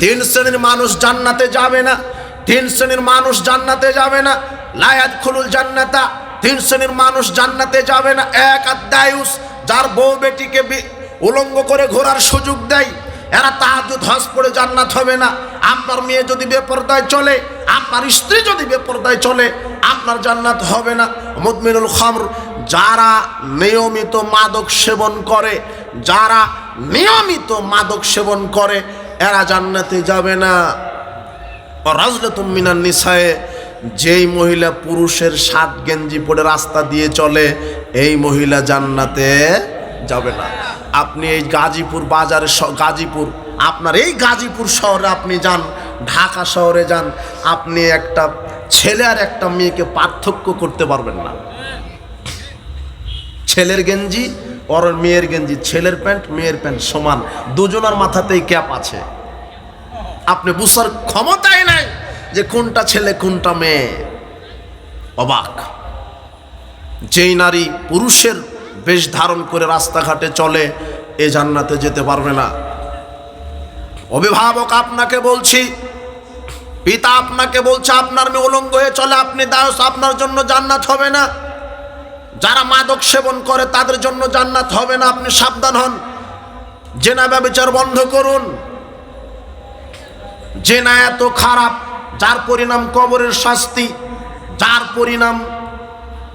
তিন শ্রেণির মানুষ জান্নাতে যাবে না, তিন শ্রেণির মানুষ জান্নাতে যাবে না লায়াত খুলুল জান্নাতা, তিন শ্রেণির মানুষ জান্নাতে যাবে না। এক আদায়ুস যার বউ বেটিকে উলঙ্গ করে ঘোরার সুযোগ দেয়, এরা তাহাজুদ হজ পড়ে জান্নাত হবে না। আপনার মেয়ে যদি বেপরদায় চলে, আপনার স্ত্রী যদি বেপরদায় চলে, আপনার জান্নাত হবে না। মুদমিনুল খামর, যারা নিয়মিত মাদক সেবন করে, যারা নিয়মিত মাদক সেবন করে এরা জান্নাতে যাবে না। রাজলাতুম মিনান নিসায়ে, যেই মহিলা পুরুষের সাত গেঞ্জি পরে রাস্তা দিয়ে চলে, এই মহিলা জান্নাতে যাবে না। আপনি এই গাজীপুর বাজারে গাজীপুর, আপনার এই গাজীপুর শহরে আপনি যান, ঢাকা শহরে যান, আপনি একটা ছেলে আর একটা মেয়েকে পার্থক্য করতে পারবেন না। ছেলের গেঞ্জি ওর মেয়ের গেঞ্জি, ছেলের প্যান্ট, মেয়ের প্যান্ট সমান। দুজনের মাথাতেই ক্যাপ আছে। আপনি বুঝার ক্ষমতাই নাই যে কোনটা ছেলে, কোনটা মেয়ে। অবাক। যেই নারী পুরুষের বেশ ধারণ করে রাস্তাঘাটে চলে, এ জান্নাতে যেতে পারবে না। অভিভাবক আপনাকে বলছি, পিতা আপনাকে বলছে, আপনার মেয়ে উলঙ্গ হয়ে চলে, আপনি দায়স আপনার জন্য জান্নাত হবে না। যারা মাদক সেবন করে, তাদের জন্য জান্নাত হবে না। আপনি সাবধান হন। জেনা ব্যবচার বন্ধ করুন। জেনা এত খারাপ, যার পরিণাম কবরের শাস্তি, যার পরিণাম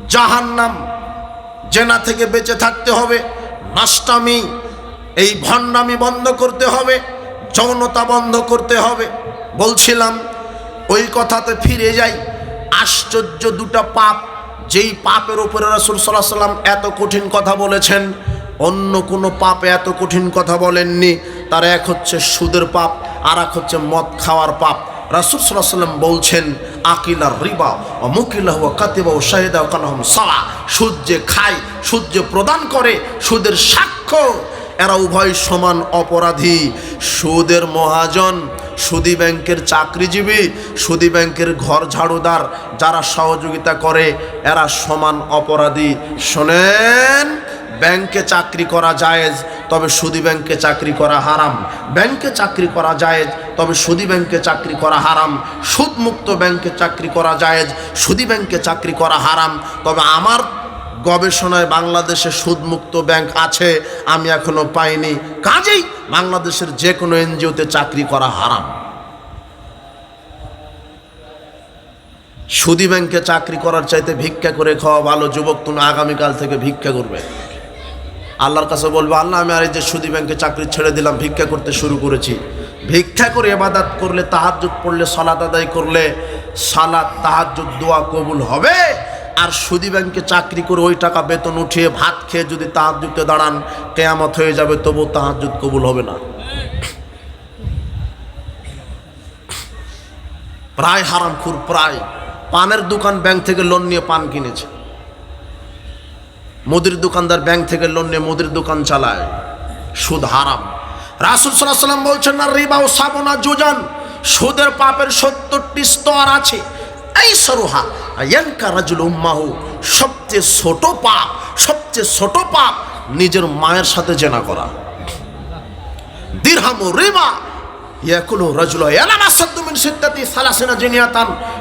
জাহান্নাম। জেনা থেকে বেঁচে থাকতে হবে। নষ্টামি, এই ভণ্ডামি বন্ধ করতে হবে। যৌনতা বন্ধ করতে হবে। বলছিলাম, ওই কথাতে ফিরে যাই। আশ্চর্য দুটা পাপ যেই পাপের উপরে রসুল সাল্লাহ সাল্লাম এত কঠিন কথা বলেছেন, অন্য কোনো পাপে এত কঠিন কথা বলেননি। তার এক হচ্ছে সুদের পাপ, আর এক হচ্ছে মদ খাওয়ার পাপ। রাসুল সাল্লাহ সাল্লাম বলছেন আকিলার রিবা ও মুকিলা হুয়া কাতিবা ও শাহিদা কালাহম সালা। সুদ যে খায় সূর্য প্রদান করে, সুদের সাক্ষ্য এরা উভয় সমান অপরাধী। সুদের মহাজন, সুদী ব্যাংকের চাকরিজীবী, সুদী ব্যাংকের ঘর ঝাড়ুদার যারা সহযোগিতা করে, এরা সমান অপরাধী। শোনেন, ব্যাংকে চাকরি করা জায়েজ, তবে সুদী ব্যাংকে চাকরি করা হারাম। ব্যাংকে চাকরি করা জায়েজ, তবে সুদী ব্যাংকে চাকরি করা হারাম। সুদমুক্ত ব্যাংকে চাকরি করা জায়েজ, সুদী ব্যাংকে চাকরি করা হারাম। তবে আমার গবেষণায় বাংলাদেশে সুদমুক্ত ব্যাংক আছে, আমি এখনও পাইনি। কাজেই বাংলাদেশের যে কোনো এনজিওতে চাকরি করা হারাম। সুদী ব্যাংকে চাকরি করার চাইতে ভিক্ষা করে খাওয়া ভালো, যুবক তুমি আগামীকাল থেকে ভিক্ষা করবে। আল্লাহর কাছে বলব, আল্লাহ, আমি আর এই যে সুদী ব্যাংকে চাকরি ছেড়ে দিলাম, ভিক্ষা করতে শুরু করেছি। ভিক্ষা করে এবাদাত করলে, তাহাজ্জুদ পড়লে, সালাত আদায় করলে, সালাত, তাহাজ্জুদ, দোয়া কবুল হবে। আর সুদি ব্যাংকে চাকরি করে ওই টাকা বেতন উঠিয়ে ভাত খেয়ে যদি তাহাজ্জুদে দাঁড়ান, কেয়ামত হয়ে যাবে তবু তাহাজ্জুদ কবুল হবে না। প্রায় হারামখুর, প্রায়। পানের দোকান ব্যাংক থেকে লোন নিয়ে পান কিনেছে। মুদির দোকানদার ব্যাংক থেকে লোন নিয়ে মুদির দোকান চালায়। সুদ হারাম। রাসুল সাল্লাম বলছেন, না, রিবা ও সাবনা যোজান সুদের পাপের সত্তরটি স্তর আছে। এই সরুহা সবচেয়ে ছোট পাপ, সবচেয়ে ছোট পাপ নিজের মায়ের সাথে জেনা করা। দিরহামু রিবা ইয়াকুলু রাজুল সালাসিনা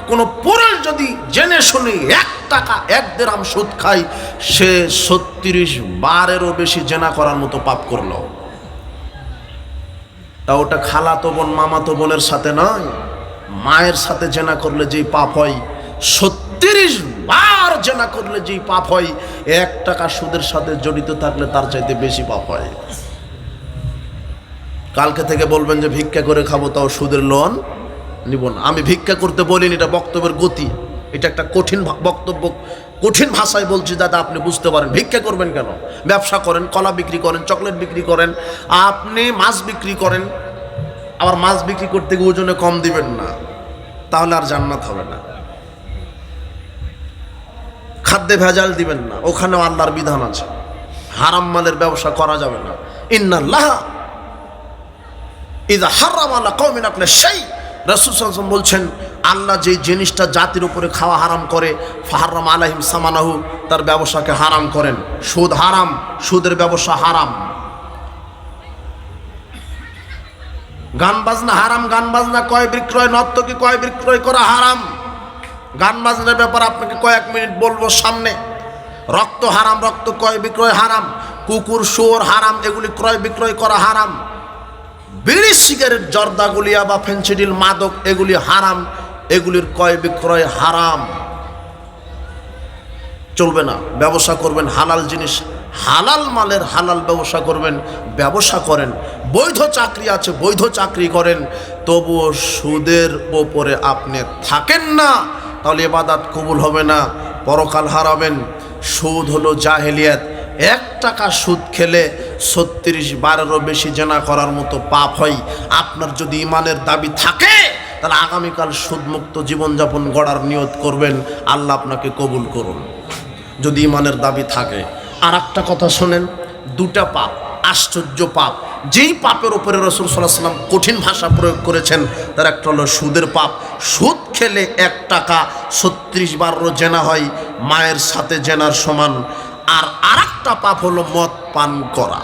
কোন পুরুষ যদি জেনে শুনে এক টাকা, এক দেরাম সুদ খায়, সে ছত্রিশ বারেরও বেশি জেনা করার মতো পাপ করল। তা ওটা খালাতো বোন, মামাতো বোনের সাথে নয়, মায়ের সাথে জেনা করলে যেই পাপ হয় ছত্রিশ বার জেনা করলে যেই পাপ হয়, এক টাকা সুদের সাথে জড়িত থাকলে তার চাইতে বেশি পাপ হয়। কালকে থেকে বলবেন যে ভিক্ষা করে খাব, তাও সুদের লোন নিব না। আমি ভিক্ষা করতে বলিনি, এটা বক্তব্যের গতি। এটা একটা কঠিন বক্তব্য। কঠিন ভাষায় বলছি, দাদা, আপনি বুঝতে পারেন। ভিক্ষা করবেন কেন? ব্যবসা করেন, কলা বিক্রি করেন, চকলেট বিক্রি করেন, আপনি মাছ বিক্রি করেন। আবার মাছ বিক্রি করতে গিয়ে ওজনে কম দিবেন না। তাহলে আর জান্নাত হবে না। খাদ্যে ভেজাল দিবেন না, ওখানেও আল্লাহর বিধান আছে। হারাম মালের ব্যবসা করা যাবে না। ইন্নাল্লাহ ইদা হারাম আল্লাহ কৌমিন আপনার সেই রসুল বলছেন, আল্লাহ যে জিনিসটা জাতির উপরে খাওয়া হারাম করে ফাহারাম আলাহিম সামানাহু, তার ব্যবসাকে হারাম করেন। সুদ হারাম, সুদের ব্যবসা হারাম। গান বাজনা হারাম, গান বাজনা কয় বিক্রয়, নর্তকী কয় বিক্রয় করা হারাম। গান বাজনার ব্যাপার আপনাকে কয়েক মিনিট বলব সামনে। রক্ত হারাম, রক্ত ক্রয়, বিক্রয় হারাম, কুকুর, শুয়োর হারাম, এগুলি ক্রয়, বিক্রয় করা হারাম। বিড়ি, সিগারেট, জর্দা, গুলিয়া বা ফেন্সিডিল, মাদক, এগুলি হারাম, এগুলির ক্রয়, বিক্রয় হারাম। চলবে না, ব্যবসা করবেন, হালাল জিনিস, হালাল মালের হালাল ব্যবসা করবেন, ব্যবসা করেন। বৈধ চাকরি আছে, বৈধ চাকরি করেন, তবুও সুদের ওপরে আপনি থাকেন না। তাহলে এবাদাত কবুল হবে না, পরকাল হারাবেন। সুদ হলো জাহেলিয়াত। এক টাকা সুদ খেলে ছত্রিশ বারেরও বেশি জেনা করার মতো পাপ হয়। আপনার যদি ইমানের দাবি থাকে, তাহলে আগামীকাল সুদমুক্ত জীবনযাপন গড়ার নিয়ত করবেন। আল্লাহ আপনাকে কবুল করুন। যদি ইমানের দাবি থাকে। আর একটা কথা শোনেন, দুটা পাপ, আশ্চর্য পাপ। যেই পাপের উপরে রসুল সাল্লাহ সাল্লাম কঠিন ভাষা প্রয়োগ করেছেন, তার একটা হলো সুদের পাপ। সুদ খেলে এক টাকা ছত্রিশ বারো জেনা হয়, মায়ের সাথে জেনার সমান। আর আরেকটা পাপ হলো মদ পান করা।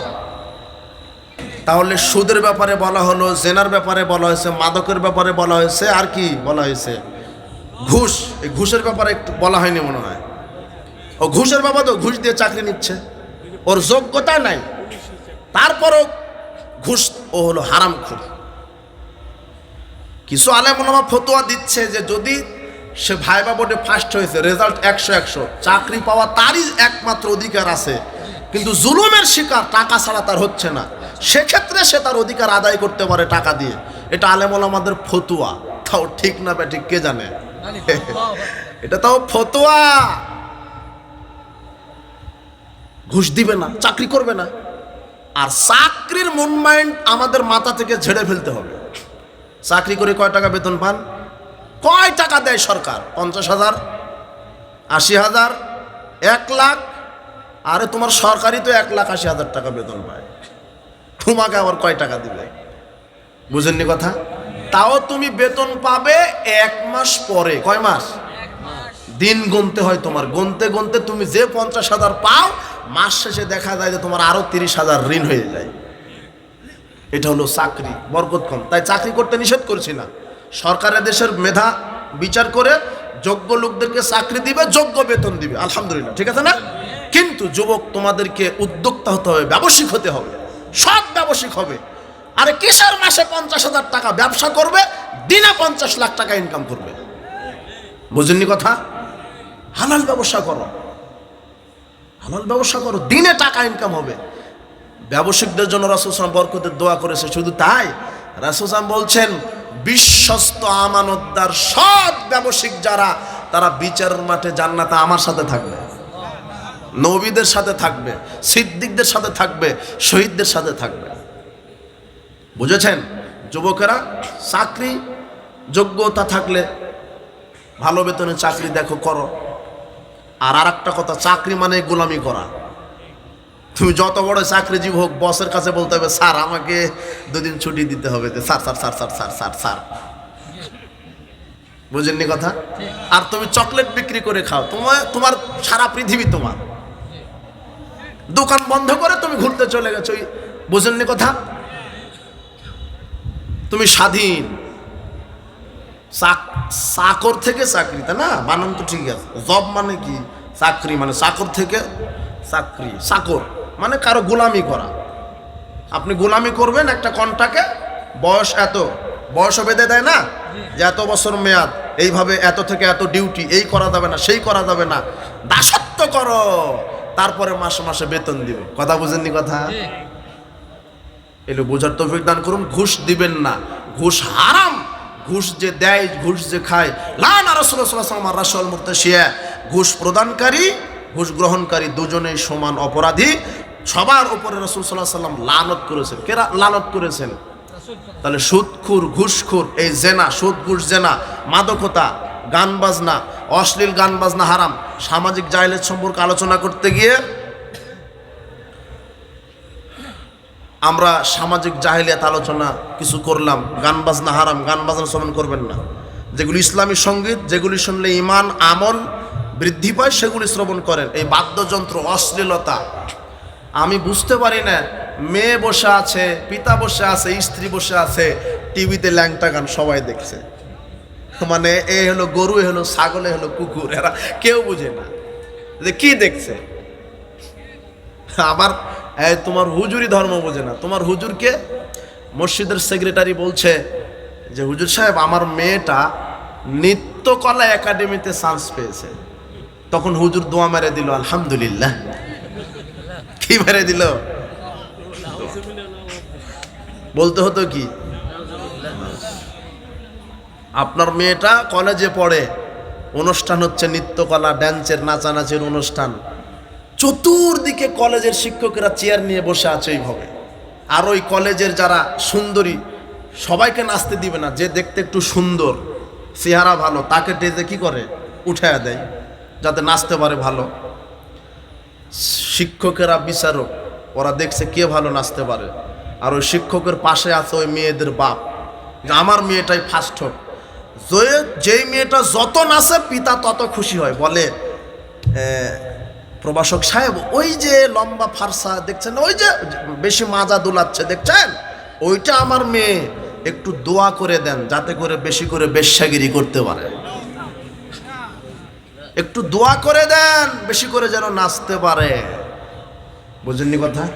তাহলে সুদের ব্যাপারে বলা হলো, জেনার ব্যাপারে বলা হয়েছে, মাদকের ব্যাপারে বলা হয়েছে, আর কি বলা হয়েছে? ঘুষ। এই ঘুষের ব্যাপারে একটু বলা হয়নি মনে হয়। ও ঘুষের বাবা তো ঘুষ দিয়ে চাকরি নিচ্ছে। ওর যোগ্যতা নাই। তারপরও ঘুষ ও হলো হারাম খুর কিছু আলেমা ফতোয়া দিচ্ছে যে যদি সে ভাইবা বোর্ডে ফার্স্ট হয়েছে রেজাল্ট একশো একশো। চাকরি পাওয়া তারই একমাত্র অধিকার আছে। কিন্তু জুলুমের শিকার টাকা ছাড়া তার হচ্ছে না। সেক্ষেত্রে সে তার অধিকার আদায় করতে পারে টাকা দিয়ে। এটা আলেমল আমাদের ফতুয়া। তাও ঠিক না ঠিক কে জানে? এটা তাও ফতুয়া। ঘুষ দিবে না, চাকরি করবে না। আর চাকরির মন মাইন্ড আমাদের মাথা থেকে ঝেড়ে ফেলতে হবে। চাকরি করে কয় টাকা বেতন পান? কয় টাকা দেয় সরকার? পঞ্চাশ হাজার? আশি হাজার? এক লাখ? আরে তোমার সরকারি তো এক লাখ আশি হাজার টাকা বেতন পায়। তোমাকে আবার কয় টাকা দিবে? বুঝেননি কথা? তাও তুমি বেতন পাবে এক মাস পরে। কয় মাস? দিন গুনতে হয় তোমার। গুনতে গুনতে তুমি যে পঞ্চাশ হাজার পাও, মাস শেষে দেখা যায় যে তোমার আরও তিরিশ হাজার ঋণ হয়ে যায়। এটা হলো চাকরি, বরকত কম। তাই চাকরি করতে নিষেধ করছি না। সরকারের দেশের মেধা বিচার করে যোগ্য লোকদেরকে চাকরি দিবে, যোগ্য বেতন দিবে। আলহামদুলিল্লাহ, ঠিক আছে না? কিন্তু যুবক, তোমাদেরকে উদ্যোক্তা হতে হবে, ব্যবসায়িক হতে হবে। সৎ ব্যবসায়িক হবে। আরে কিসের মাসে পঞ্চাশ হাজার টাকা ব্যবসা করবে? দিনে পঞ্চাশ লাখ টাকা ইনকাম করবে। বুঝেননি কথা? হালাল ব্যবসা করো। হালাল ব্যবসা করো, দিনে টাকা ইনকাম হবে। ব্যবসায়িকদের জন্য রাসুসাম বরকতের দোয়া করেছে। শুধু তাই? রাসুসাম বলছেন, বিশ্বস্ত আমানতদার সব ব্যবসায়িক যারা, তারা বিচারের মাঠে জান্নাতে আমার সাথে থাকবে। নবীদের সাথে থাকবে, সিদ্দিকদের সাথে থাকবে, শহীদদের সাথে থাকবে। বুঝেছেন? যুবকেরা, চাকরি যোগ্যতা থাকলে ভালো বেতনে চাকরি দেখো করো। আর আর একটা কথা, চাকরি মানে গোলামি করা। তুমি যত বড় চাকরিজীব হোক, বসের কাছে বলতে হবে, স্যার, আমাকে দুদিন ছুটি দিতে হবে। তো sir sir sir sir sir sir sir. বুঝেননি কথা? আর তুমি চকলেট বিক্রি করে খাও তোমার তোমার সারা পৃথিবী তোমার। দোকান বন্ধ করে তুমি ঘুরতে চলে গেছো বুঝেননি কথা? তুমি স্বাধীন। চাক- চাকর থেকে চাকরি, তাই না? বানান তো ঠিক আছে। জব মানে কি? চাকরি মানে চাকর থেকে চাকরি, চাকর। মানে কারও গোলামি করা। আপনি গোলামি করবেন একটা কন্টাকে বয়স এত বয়সও বেঁধে দেয় না যে এত বছর মেয়াদ এইভাবে এত থেকে এত ডিউটি এই করা যাবে না সেই করা যাবে না। দাসত্ব করো তারপরে মাসে মাসে বেতন দিবে। কথা বুঝেননি কথা? এলো বোঝার তৌফিক দান করুন ঘুষ দিবেন না। ঘুষ হারাম ঘুষ যে দেয় ঘুষ যে খায়। লান রসুল্লাহ রাসল মুর্তশিয়া। ঘুষ প্রদানকারী ঘুষ গ্রহণকারী দুজনেই সমান অপরাধী। সবার উপরে রসুল সাল্লাহ সাল্লাম লানত করেছেন। কেরা লানত করেছেন? তাহলে সুদখুর, ঘুষখুর, এই জেনা সুদ ঘুষ জেনা, মাদকতা গান বাজনা অশ্লীল গান বাজনা হারাম। সামাজিক জাহিলের সম্পর্কে আলোচনা করতে গিয়ে আমরা সামাজিক জাহিলিয়াত আলোচনা কিছু করলাম। গান বাজনা হারাম গান বাজনা শ্রমণ করবেন না। যেগুলি ইসলামী সংগীত, যেগুলি শুনলে ইমান আমল বৃদ্ধি পায়, সেগুলি শ্রবণ করেন। এই বাদ্যযন্ত্র, অশ্লীলতা আমি বুঝতে পারি না, মেয়ে বসে আছে, পিতা বসে আছে, স্ত্রী বসে আছে, টিভিতে ল্যাংটা গান সবাই দেখছে। মানে এ হলো গরু, এ হলো ছাগল, এ হলো কুকুর, এরা কেউ বুঝে না। যে কি দেখছে? আবার তোমার হুজুরি ধর্ম বোঝে না। তোমার হুজুরকে মসজিদের সেক্রেটারি বলছে যে, হুজুর সাহেব, আমার মেয়েটা নৃত্যকলা একাডেমিতে চান্স পেয়েছে। তখন হুজুর দোয়া মেরে দিল, আলহামদুলিল্লাহ। কি মেরে দিল? বলতে হতো কি? আপনার মেয়েটা কলেজে পড়ে, অনুষ্ঠান হচ্ছে নৃত্যকলা ড্যান্সের নাচানাচির অনুষ্ঠান। চতুর্দিকে কলেজের শিক্ষকেরা চেয়ার নিয়ে বসে আছে এইভাবে আর ওই কলেজের যারা সুন্দরী, সবাইকে নাচতে দিবে না, যে দেখতে একটু সুন্দর, চেহারা ভালো, তাকে টেজে কি করে? উঠায় দেয়, যাতে নাচতে পারে ভালো। শিক্ষকেরা বিচারক ওরা দেখছে কে ভালো নাচতে পারে। আর ওই শিক্ষকের পাশে আছে ওই মেয়েদের বাপ। আমার মেয়েটাই ফার্স্ট হোক। যেই মেয়েটা যত নাচে পিতা তত খুশি হয়। বলে এ, প্রভাষক সাহেব ওই যে লম্বা ফারসা দেখছেন? ওই যে বেশি মাজা দুলাচ্ছে দেখছেন? ওইটা আমার মেয়ে। একটু দোয়া করে দেন যাতে করে বেশি করে বেশ্যাগিরি করতে পারে। একটু দোয়া করে দেন, বেশি করে যেন নাচতে পারে। বুঝেননি কথা?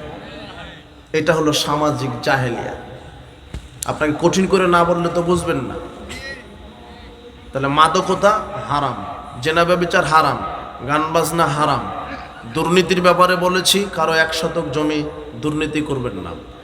এটা হলো সামাজিক জাহেলিয়া। আপনাকে কঠিন করে না বললে তো বুঝবেন না। তাহলে মাদকতা হারাম জেনাবে বিচার হারাম, গান বাজনা হারাম। দুর্নীতির ব্যাপারে বলেছি, কারও এক শতক জমি দুর্নীতি করবেন না।